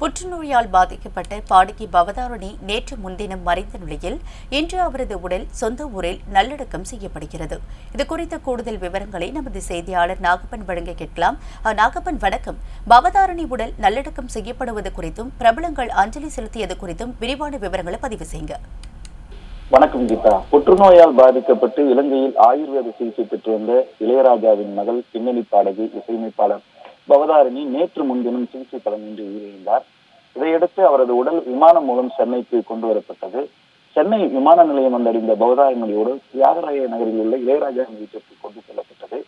புற்றுநோயால் பாதிக்கப்பட்ட பாடகி பவதாரணி நேற்று முன்தினம் மறைந்த நிலையில் இன்று அவரது உடல் சொந்த ஊரில் நல்லடக்கம் செய்யப்படுகிறது. இதுகுறித்த கூடுதல் விவரங்களை நமது செய்தியாளர் நாகப்பன் வழங்க கேட்கலாம். நாகப்பன் வணக்கம். பவதாரணி உடல் நல்லடக்கம் செய்யப்படுவது குறித்தும் பிரபலங்கள் அஞ்சலி செலுத்தியது குறித்தும் விரிவான விவரங்களை பதிவு செய்யுங்க. வணக்கம் கீதா. புற்றுநோயால் பாதிக்கப்பட்டு இலங்கையில் ஆயுர்வேத சிகிச்சை பெற்று வந்த இளையராஜாவின் மகள் பின்னணி பாடகி இசையமைப்பாளர் பவதாரிணி நேற்று முன்தினம் சிகிச்சை பலனின்றி உயிரிழந்தார். இதையடுத்து அவரது உடல் விமானம் மூலம் சென்னைக்கு கொண்டு வரப்பட்டது. சென்னை விமான நிலையம் வந்தடைந்த பவதாரணியின் உடல் தியாகராய நகரில் உள்ள இளையராஜா வீட்டிற்கு கொண்டு செல்லப்பட்டது.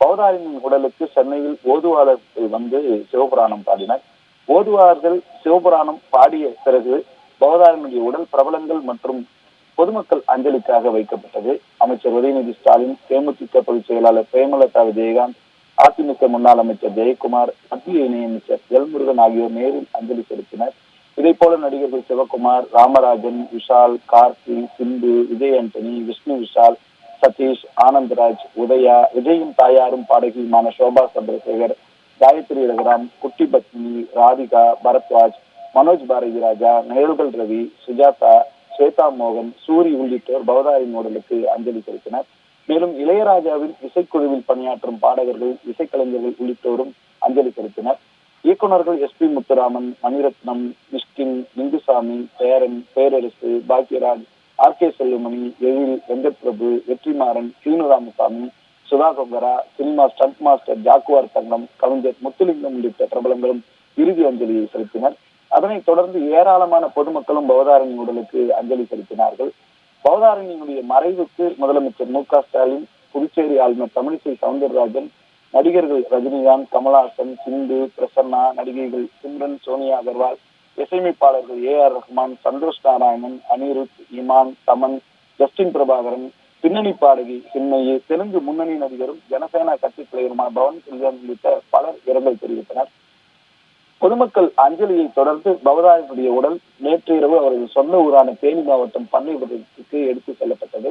பவதாரிணியின் உடலுக்கு சென்னையில் ஓதுவாளர்கள் வந்து சிவபுராணம் பாடினர். ஓதுவார்கள் சிவபுராணம் பாடிய பிறகு பவதாரணியுடைய உடல் பிரபலங்கள் மற்றும் பொதுமக்கள் அஞ்சலிக்காக வைக்கப்பட்டது. அமைச்சர் உதயநிதி ஸ்டாலின் தேமுதிக பொதுச் செயலாளர் பிரேமலதா விஜயகாந்த் அதிமுக முன்னாள் அமைச்சர் ஜெயக்குமார் மத்திய இணையமைச்சர் எல்முருகன் ஆகியோர் நேரில் அஞ்சலி செலுத்தினர். இதே போல நடிகர்கள் சிவகுமார் ராமராஜன் விஷால் கார்த்தி சிந்து விஜய் ஆண்டனி விஷ்ணு விஷால் சதீஷ் ஆனந்தராஜ் உதயா விஜயின் தாயாரும் பாடகியுமான சோபா சந்திரசேகர் காயத்ரி ரகுராம் குட்டி பத்மினி ராதிகா பரத்வாஜ் மனோஜ் பாரதி ராஜா நேருகல் ரவி சுஜாதா ஸ்வேதா மோகன் சூரி உள்ளிட்டோர் பவதாரின் உடலுக்கு அஞ்சலி செலுத்தினர். மேலும் இளையராஜாவின் இசைக்குழுவில் பணியாற்றும் பாடகர்கள் இசைக்கலைஞர்கள் உள்ளிட்டோரும் அஞ்சலி செலுத்தினர். இயக்குநர்கள் எஸ் பி முத்துராமன் மணிரத்னம் மிஷ்கின் இந்துசாமி பேரன் Perarasu Bhagyaraj R K Selvamani Ezhil Venkat Prabhu Vetrimaaran Seenu Ramasamy Sudha Kongara cinema stunt master Jaguar Thangam கவிஞர் முத்துலிங்கம் உள்ளிட்ட பிரபலங்களும் இறுதி அஞ்சலியை செலுத்தினர். அதனைத் தொடர்ந்து ஏராளமான பொதுமக்களும் பவதாரணி உடலுக்கு அஞ்சலி செலுத்தினார்கள். பவதாரணியினுடைய மறைவுக்கு முதலமைச்சர் மு க ஸ்டாலின் புதுச்சேரி ஆளுநர் தமிழிசை சவுந்தரராஜன் நடிகர்கள் ரஜினிகாந்த் கமல்ஹாசன் சிந்து பிரசன்னா நடிகைகள் சிம்ரன் சோனியா அகர்வால் இசையமைப்பாளர்கள் A R Rahman Santhosh Narayanan Anirudh Imman Thaman Justin Prabhakaran பின்னணி பாடகி சின்னையே தெலுங்கு முன்னணி நடிகரும் ஜனசேனா கட்சி தலைவருமான பவன் கல்யாண் உள்ளிட்ட பலர் இரங்கல் தெரிவித்தனர். பொதுமக்கள் அஞ்சலியை தொடர்ந்து பவதாரினுடைய உடல் நேற்று இரவு அவரது சொந்த ஊரான தேனி மாவட்டம் பண்ணைபுரத்துக்கு எடுத்து செல்லப்பட்டது.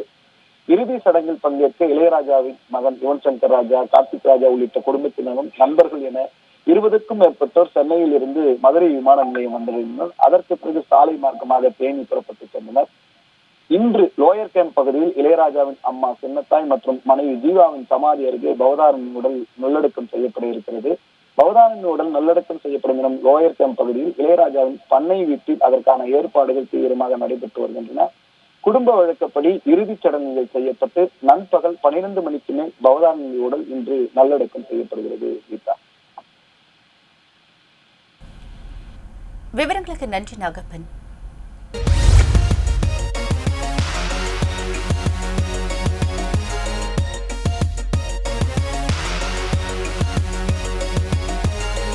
இறுதி சடங்கில் பங்கேற்க இளையராஜாவின் மகன் யுவன் சங்கர் ராஜா கார்த்திக் ராஜா உள்ளிட்ட குடும்பத்தினரும் நண்பர்கள் என இருபதுக்கும் மேற்பட்டோர் சென்னையில் இருந்து மதுரை விமான நிலையம் வந்தடைந்தனர். அதற்கு பிறகு சாலை மார்க்கமாக தேனி புறப்பட்டு சென்றனர். இன்று லோயர் கேம்ப் பகுதியில் இளையராஜாவின் அம்மா சின்னத்தாய் மற்றும் மனைவி ஜீவாவின் சமாதி அருகே பவதாரனின் உடல் நல்லடக்கம் செய்யப்பட இருக்கிறது. பவதானின் உடல் நல்லடக்கம் செய்யப்படும் இடம் லோயர் கேம்ப் பகுதியில் இளையராஜாவின் பண்ணை வீட்டில் அதற்கான ஏற்பாடுகள் தீவிரமாக நடைபெற்று வருகின்றன. குடும்ப வழக்கப்படி இறுதிச் சடங்குகள் செய்யப்பட்டு நண்பகல் பனிரெண்டு மணிக்கு மேல் பவதாரனின் உடல் இன்று நல்லடக்கம் செய்யப்படுகிறது கீதா. விவரங்களுக்கு நன்றி நாகப்பன்.